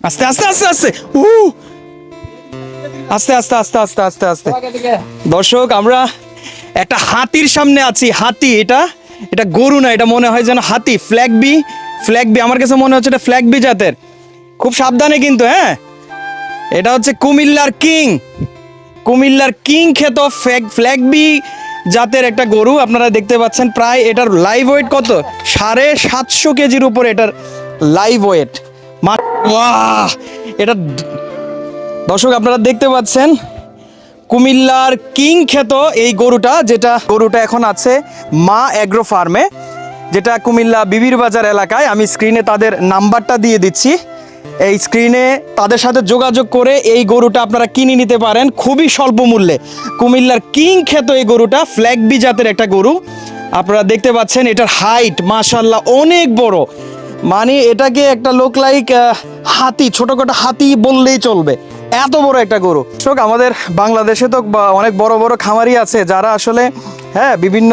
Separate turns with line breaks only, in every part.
আস্তে আস্তে আস্তে আস্তে। উ। আস্তে আস্তে আস্তে আস্তে আস্তে আস্তে। দর্শক আমরা একটা হাতির সামনে আছি। হাতি এটা এটা গরু না এটা মনে হয় যেন হাতি ফ্ল্যাগ বি ফ্ল্যাগ বি আমার কাছে মনে হচ্ছে এটা ফ্ল্যাগ বি জাতের। খুব সাবধানে কিন্তু হ্যাঁ? এটা হচ্ছে কুমিল্লার কিং। কুমিল্লার কিং খেত ফ্ল্যাগ ফ্ল্যাগ বি জাতের একটা গরু। আপনারা দেখতে পাচ্ছেন প্রায় এটার লাইভ ওয়েট কত? সাড়ে সাতশো কেজির উপর এটার লাইভ ওয়েট এটা দর্শক, আপনারা দেখতে পাচ্ছেন কুমিল্লার কিং খ্যাত এই গরুটা, যেটা গরুটা এখন আছে মা অ্যাগ্রো ফার্মে, যেটা কুমিল্লা বিবির বাজার এলাকায়। আমি স্ক্রিনে তাদের নাম্বারটা দিয়ে দিচ্ছি। এই স্ক্রিনে তাদের সাথে যোগাযোগ করে এই গরুটা আপনারা কিনে নিতে পারেন খুবই স্বল্প মূল্যে। কুমিল্লার কিং খ্যাত এই গরুটা ফ্ল্যাগবি জাতের একটা গরু। আপনারা দেখতে পাচ্ছেন এটার হাইট মাশাল্লাহ অনেক বড়। মানে এটাকে একটা লোক লাইক হাতি, ছোটখাটো হাতি বললেই চলবে। এত বড় একটা গরু। শোক আমাদের বাংলাদেশে তো অনেক বড় বড় খামারি আছে যারা আসলে হ্যাঁ বিভিন্ন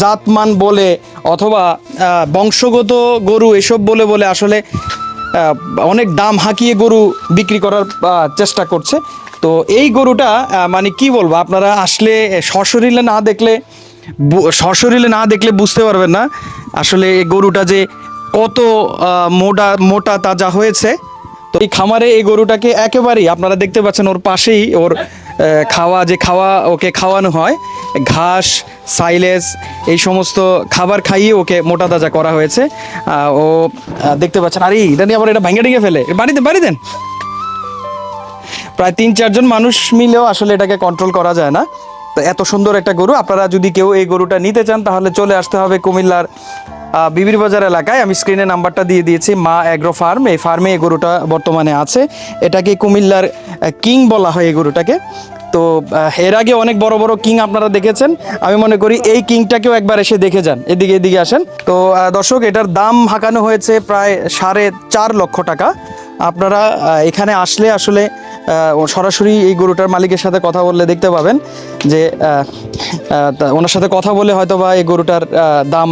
জাতমান বলে অথবা বংশগত গরু এসব বলে বলে আসলে অনেক দাম হাঁকিয়ে গরু বিক্রি করার চেষ্টা করছে। তো এই গরুটা মানে কি বলব, আপনারা আসলে সশরীরে না দেখলে সশরীরে না দেখলে বুঝতে পারবেন না। আসলে এই গরুটা যে কত মোটা মোটা তাজা হয়েছে, তো এই খামারে এই গরুটাকে একেবারেই আপনারা দেখতে পাচ্ছেন ওর পাশেই ওর খাওয়া, যে খাওয়া ওকে খাওয়ানো হয়, ঘাস, সাইলেজ, এই সমস্ত খাবার খাইয়ে ওকে মোটা তাজা করা হয়েছে। ও দেখতে পাচ্ছেন, আরে এটা নিয়ে আবার এটা ভেঙে টেঙে ফেলে। বাড়ি দেন বাড়ি দেন। প্রায় তিন চারজন মানুষ মিলেও আসলে এটাকে কন্ট্রোল করা যায় না। তো এত সুন্দর একটা গরু। আপনারা যদি কেউ এই গরুটা নিতে চান, তাহলে চলে আসতে হবে কুমিল্লার বিবির বাজার এলাকায়। আমি স্ক্রিনে নাম্বারটা দিয়ে দিয়েছি, মা অ্যাগ্রো ফার্ম এই ফার্মে এই গরুটা বর্তমানে আছে। এটাকে কুমিল্লার কিং বলা হয় এই গরুটাকে। তো এর আগে অনেক বড় বড় কিং আপনারা দেখেছেন। আমি মনে করি এই কিংটাকেও একবার এসে দেখে যান। এদিকে এদিকে আসেন। তো দর্শক, এটার দাম হাঁকানো হয়েছে প্রায় সাড়ে চার লক্ষ টাকা। আপনারা এখানে আসলে আসলে সরাসরি এই গরুটার মালিকের সাথে কথা বললে দেখতে পাবেন। যে ওনার সাথে কথা বলে হয়তো বা এই গরুটার দাম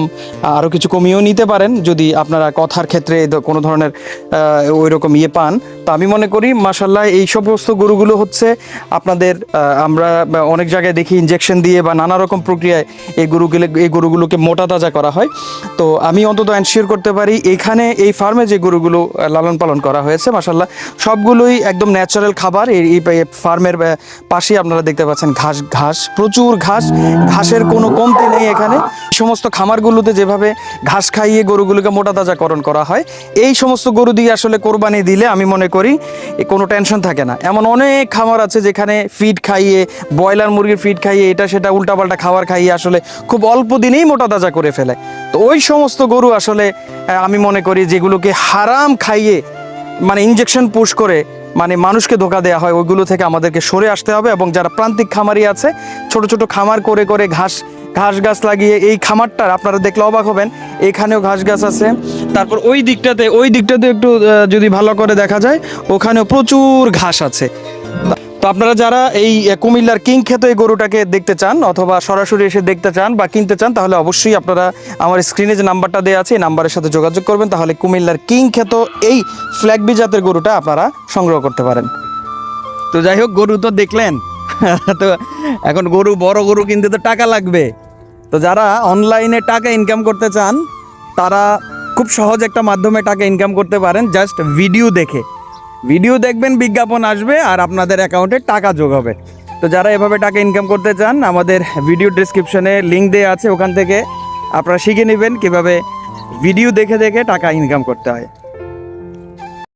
আরও কিছু কমিয়েও নিতে পারেন যদি আপনারা কথার ক্ষেত্রে কোনো ধরনের ওই রকম ইয়ে পান। তো আমি মনে করি মাসাল্লাহ এই সমস্ত গরুগুলো হচ্ছে আপনাদের আমরা অনেক জায়গায় দেখি ইনজেকশন দিয়ে বা নানা রকম প্রক্রিয়ায় এই গরুগুলো, এই গরুগুলোকে মোটা তাজা করা হয়। তো আমি অন্তত এনশিওর করতে পারি এখানে এই ফার্মে যে গরুগুলো লালন পালন করা হয়েছে মাসাল্লাহ সবগুলোই একদম ন্যাচারাল খাবার। এই ফার্মের পাশেই আপনারা দেখতে পাচ্ছেন ঘাস ঘাস, প্রচুর ঘাস, ঘাসের কোনো কমতি নেই এখানে। সমস্ত খামারগুলোতে যেভাবে ঘাস খাইয়ে গরুগুলোকে মোটা তাজাকরণ করা হয়, এই সমস্ত গরু দিয়ে আসলে কোরবানি দিলে আমি মনে করি কোনো টেনশন থাকে না। এমন অনেক খামার আছে যেখানে ফিড খাইয়ে, ব্রয়লার মুরগির ফিড খাইয়ে, এটা সেটা উল্টাপাল্টা খাবার খাইয়ে আসলে খুব অল্প দিনেই মোটা তাজা করে ফেলে। তো ওই সমস্ত গরু আসলে আমি মনে করি যেগুলোকে হারাম খাইয়ে মানে ইঞ্জেকশন পুশ করে মানে মানুষকে ধোকা দেওয়া হয়, ওইগুলো থেকে আমাদেরকে সরে আসতে হবে এবং যারা প্রান্তিক খামারি আছে, ছোট ছোট খামার করে করে ঘাস ঘাস গাছ লাগিয়ে এই খামারটার আপনারা দেখলে অবাক হবেন, এখানেও ঘাস গাছ আছে। তারপর ওই দিকটাতে ওই দিকটাতে একটু যদি ভালো করে দেখা যায়, ওখানেও প্রচুর ঘাস আছে। তো আপনারা যারা এই কুমিল্লার কিং খ্যাত এই গরুটাকে দেখতে চান অথবা সরাসরি এসে দেখতে চান বা কিনতে চান, তাহলে অবশ্যই আপনারা আমার স্ক্রিনে যে নাম্বারটা দেওয়া আছে, এই নাম্বারের সাথে যোগাযোগ করবেন। তাহলে কুমিল্লার কিং খ্যাত এই ফ্ল্যাগবি জাতের গরুটা আপনারা সংগ্রহ করতে পারেন। তো যাই হোক, গরু তো দেখলেন। তো এখন গরু, বড় গরু কিনতে তো টাকা লাগবে। তো যারা অনলাইনে টাকা ইনকাম করতে চান, তারা খুব সহজ একটা মাধ্যমে টাকা ইনকাম করতে পারেন জাস্ট ভিডিও দেখে। ভিডিও দেখবেন, বিজ্ঞাপন আসবে আর আপনাদের অ্যাকাউন্টে টাকা যোগ হবে। তো যারা এভাবে টাকা ইনকাম করতে চান, আমাদের ভিডিও ডিসক্রিপশনে লিঙ্ক দেওয়া আছে, ওখান থেকে আপনারা শিখে নেবেন কীভাবে ভিডিও দেখে দেখে টাকা ইনকাম করতে হয়।